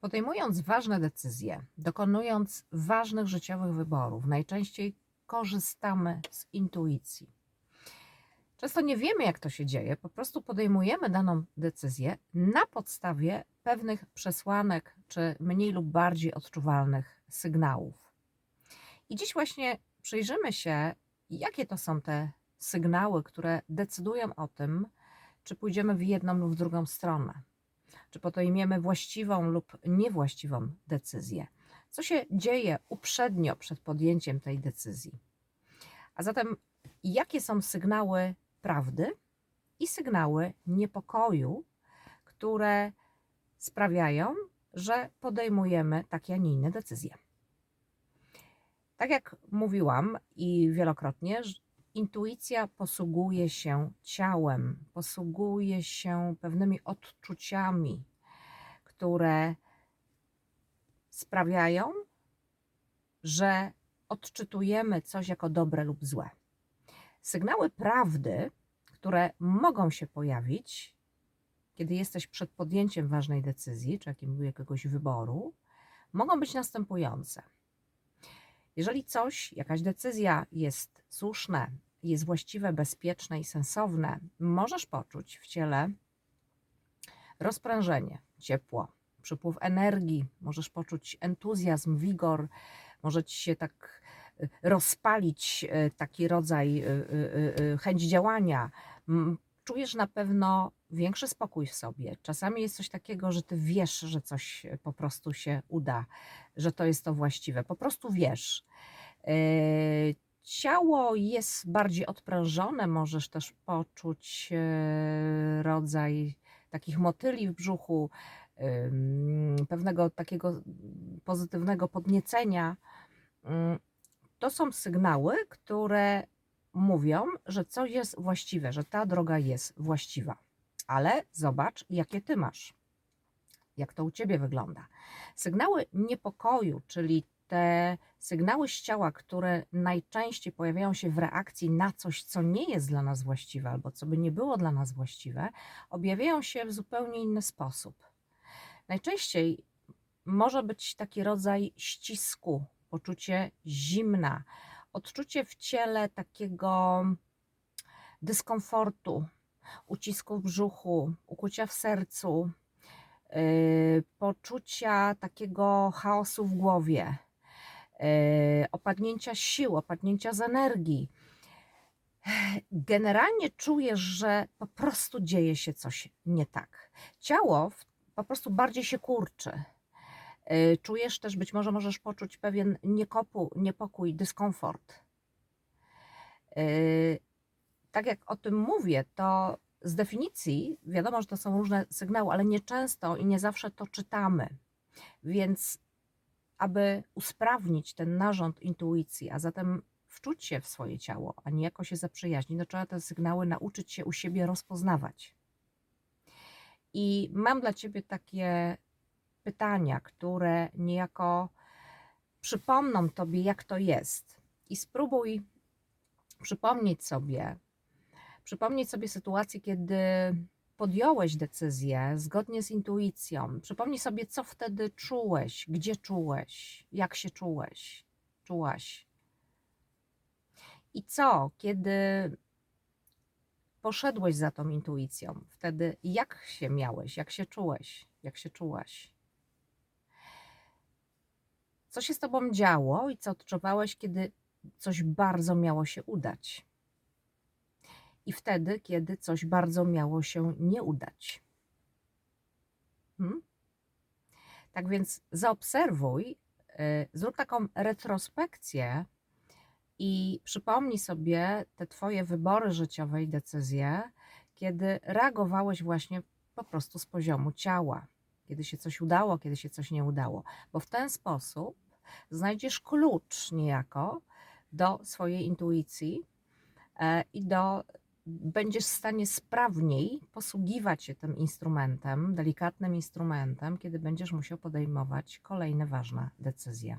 Podejmując ważne decyzje, dokonując ważnych życiowych wyborów, najczęściej korzystamy z intuicji. Często nie wiemy, jak to się dzieje, po prostu podejmujemy daną decyzję na podstawie pewnych przesłanek czy mniej lub bardziej odczuwalnych sygnałów. I dziś właśnie przyjrzymy się, jakie to są te sygnały, które decydują o tym, czy pójdziemy w jedną lub w drugą stronę czy podejmiemy właściwą lub niewłaściwą decyzję. Co się dzieje uprzednio przed podjęciem tej decyzji? A zatem, jakie są sygnały prawdy i sygnały niepokoju, które sprawiają, że podejmujemy takie, a nie inne decyzje? Tak jak mówiłam i wielokrotnie, intuicja posługuje się ciałem, posługuje się pewnymi odczuciami, które sprawiają, że odczytujemy coś jako dobre lub złe. Sygnały prawdy, które mogą się pojawić, kiedy jesteś przed podjęciem ważnej decyzji, czy jakiegoś wyboru, mogą być następujące. Jeżeli coś, jakaś decyzja jest słuszne, jest właściwe, bezpieczne i sensowne, możesz poczuć w ciele rozprężenie, ciepło, przypływ energii, możesz poczuć entuzjazm, wigor, może ci się tak y, rozpalić y, taki rodzaj y, chęć działania. Czujesz na pewno większy spokój w sobie. Czasami jest coś takiego, że ty wiesz, że coś po prostu się uda, że to jest to właściwe. Po prostu wiesz. Ciało jest bardziej odprężone, możesz też poczuć e, rodzaj takich motyli w brzuchu, pewnego takiego pozytywnego podniecenia. Mm, to są sygnały, które mówią, że coś jest właściwe, że ta droga jest właściwa. Ale zobacz, jakie ty masz, jak to u ciebie wygląda. Sygnały niepokoju, czyli te sygnały z ciała, które najczęściej pojawiają się w reakcji na coś, co nie jest dla nas właściwe albo co by nie było dla nas właściwe, objawiają się w zupełnie inny sposób. Najczęściej może być taki rodzaj ścisku, poczucie zimna, odczucie w ciele takiego dyskomfortu, ucisku w brzuchu, ukucia w sercu, yy, poczucia takiego chaosu w głowie E, opadnięcia sił, opadnięcia z energii. Generalnie czujesz, że po prostu dzieje się coś nie tak. Ciało po prostu bardziej się kurczy. E, czujesz też, być może możesz poczuć pewien niekopu, niepokój, dyskomfort. E, tak jak o tym mówię, to z definicji wiadomo, że to są różne sygnały, ale nieczęsto i nie zawsze to czytamy. Więc aby usprawnić ten narząd intuicji, a zatem wczuć się w swoje ciało, a niejako się zaprzyjaźnić, no trzeba te sygnały nauczyć się u siebie rozpoznawać. I mam dla Ciebie takie pytania, które niejako przypomną Tobie, jak to jest. I spróbuj przypomnieć sobie, przypomnieć sobie sytuację, kiedy podjąłeś decyzję zgodnie z intuicją, przypomnij sobie, co wtedy czułeś, gdzie czułeś, jak się czułeś, czułaś. I co, kiedy poszedłeś za tą intuicją, wtedy jak się miałeś, jak się czułeś, jak się czułaś. Co się z tobą działo i co odczuwałeś, kiedy coś bardzo miało się udać? i wtedy, kiedy coś bardzo miało się nie udać. Hmm? Tak więc zaobserwuj, y, zrób taką retrospekcję i przypomnij sobie te Twoje wybory życiowe i decyzje, kiedy reagowałeś właśnie po prostu z poziomu ciała, kiedy się coś udało, kiedy się coś nie udało, bo w ten sposób znajdziesz klucz niejako do swojej intuicji e, i do będziesz w stanie sprawniej posługiwać się tym instrumentem, delikatnym instrumentem, kiedy będziesz musiał podejmować kolejne ważne decyzje.